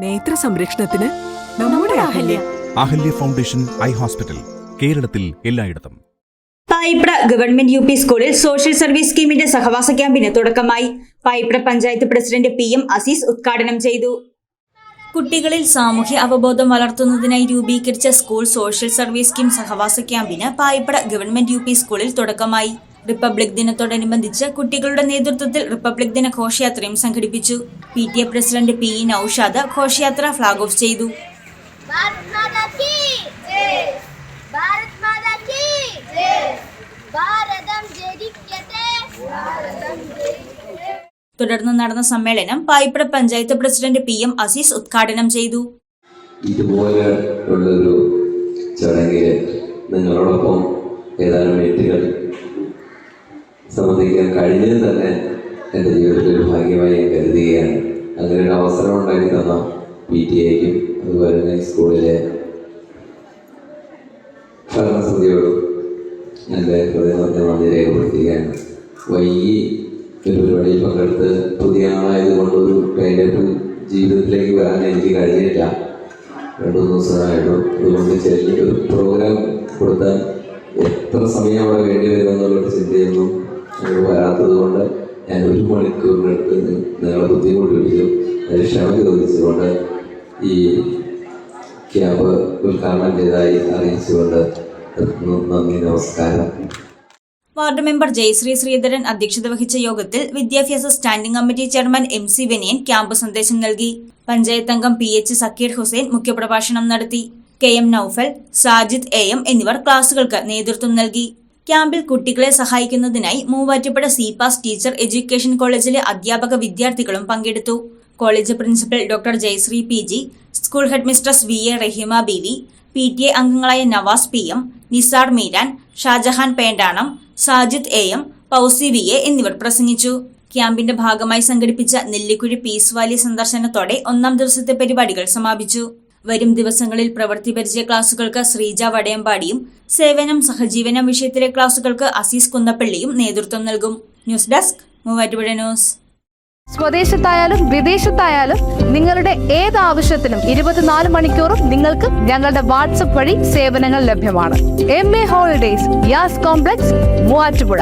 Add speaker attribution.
Speaker 1: നേത്ര സംരക്ഷണത്തിന് നമ്മുടെ Ahalya.
Speaker 2: Ahalya. Foundation eye hospital കേരളത്തിൽ എല്ലായിടത്തും.
Speaker 3: പായിപ്ര ഗവൺമെന്റ് യു പി സ്കൂളിൽ സോഷ്യൽ സർവീസ് സ്കീമിന്റെ സഹവാസ ക്യാമ്പിന് തുടക്കമായി. Payipra panchayat president P M Azeez ഉദ്ഘാടനം ചെയ്തു. കുട്ടികളിൽ സാമൂഹ്യ അവബോധം വളർത്തുന്നതിനായി രൂപീകരിച്ച സ്കൂൾ സോഷ്യൽ സർവീസ് സ്കീം സഹവാസ ക്യാമ്പിന് പായിപ്പട ഗവൺമെന്റ് യു പി സ്കൂളിൽ തുടക്കമായി. റിപ്പബ്ലിക് ദിനത്തോടനുബന്ധിച്ച് കുട്ടികളുടെ നേതൃത്വത്തിൽ റിപ്പബ്ലിക് ദിന ഘോഷയാത്രയും സംഘടിപ്പിച്ചു. P T A president P E Naushad ഘോഷയാത്ര ഫ്ലാഗ് ഓഫ് ചെയ്തു. തുടർന്ന് നടന്ന സമ്മേളനം Payipra panchayat president P M Azeez ഉദ്ഘാടനം ചെയ്തു.
Speaker 4: ഇതുപോലെ ഉള്ളൊരു ചടങ്ങിൽ നിങ്ങളോടൊപ്പം ഏതാനും മിനിറ്റുകൾ സംബന്ധിക്കാൻ കഴിഞ്ഞത് തന്നെ എന്റെ ജീവിതത്തിൽ ഒരു ഭാഗ്യമായി കരുതുകയാണ്. അങ്ങനെ ഒരു അവസരം ഉണ്ടാക്കി തന്ന പി ടി എക്കും അതുപോലെ തന്നെ സ്കൂളിലെ ഭരണസമിതിയോടും എന്റെ ഹൃദയം നന്ദി രേഖപ്പെടുത്തുകയാണ്. വൈകി ഒരു പരിപാടിയിൽ പങ്കെടുത്ത് പുതിയ ആളായതുകൊണ്ട് ഒരു ടൈലറ്റ് ജീവിതത്തിലേക്ക് വരാൻ എനിക്ക് കഴിഞ്ഞില്ല. രണ്ടു മൂന്ന് ദിവസമായിട്ടും അതുകൊണ്ട് ചെറിയ ഒരു പ്രോഗ്രാം കൊടുത്താൽ എത്ര സമയം അവിടെ വേണ്ടി വരുമെന്നുള്ളൊരു ചിന്തയൊന്നും ഞങ്ങൾ വരാത്തത് കൊണ്ട് ഞാൻ ഒരു മണിക്കൂറിനടുത്ത് നിങ്ങളെ ബുദ്ധിമുട്ട് വിളിച്ചു അതിന് ക്ഷമ ചോദിച്ചുകൊണ്ട് ഈ ക്യാബ് ഉദ്ഘാടനം ചെയ്തതായി അറിയിച്ചുകൊണ്ട്. നന്ദി നമസ്കാരം.
Speaker 3: വാർഡ് മെമ്പർ ജയശ്രീ ശ്രീധരൻ അധ്യക്ഷത വഹിച്ച യോഗത്തിൽ വിദ്യാഭ്യാസ standing committee chairman M C Vinayan camp സന്ദേശം നൽകി. പഞ്ചായത്ത് അംഗം പി എച്ച് സക്കീർ ഹുസൈൻ മുഖ്യപ്രഭാഷണം നടത്തി. K M Naufal Sajid A M എന്നിവർ ക്ലാസുകൾക്ക് നേതൃത്വം നൽകി. ക്യാമ്പിൽ കുട്ടികളെ സഹായിക്കുന്നതിനായി മൂവാറ്റുപുഴ സിപാസ് ടീച്ചർ എഡ്യൂക്കേഷൻ കോളേജിലെ അധ്യാപക വിദ്യാർത്ഥികളും പങ്കെടുത്തു. College principal doctor Jayasree P G school headmistress V A Raheema B V P T A അംഗങ്ങളായ Navas P M Nisar Meeran Shah Jahan Pendanam Sajid A M Fousi V A എന്നിവർ പ്രസംഗിച്ചു. ക്യാമ്പിന്റെ ഭാഗമായി സംഘടിപ്പിച്ച നെല്ലിക്കുഴി പീസ് വാലി സന്ദർശനത്തോടെ ഒന്നാം ദിവസത്തെ പരിപാടികൾ സമാപിച്ചു. വരും ദിവസങ്ങളിൽ പ്രവൃത്തി പരിചയ ക്ലാസുകൾക്ക് ശ്രീജ വടയമ്പാടിയും സേവനം സഹജീവനം വിഷയത്തിലെ ക്ലാസുകൾക്ക് അസീസ് കുന്നപ്പള്ളിയും നേതൃത്വം നൽകും. News desk Muvattupuzha news.
Speaker 5: സ്വദേശത്തായാലും വിദേശത്തായാലും നിങ്ങളുടെ ഏത് ആവശ്യത്തിനും ഇരുപത്തിനാല് മണിക്കൂറും നിങ്ങൾക്ക് ഞങ്ങളുടെ വാട്സപ്പ് വഴി സേവനങ്ങൾ ലഭ്യമാണ്. M A holidays Yas complex Muvattupuzha.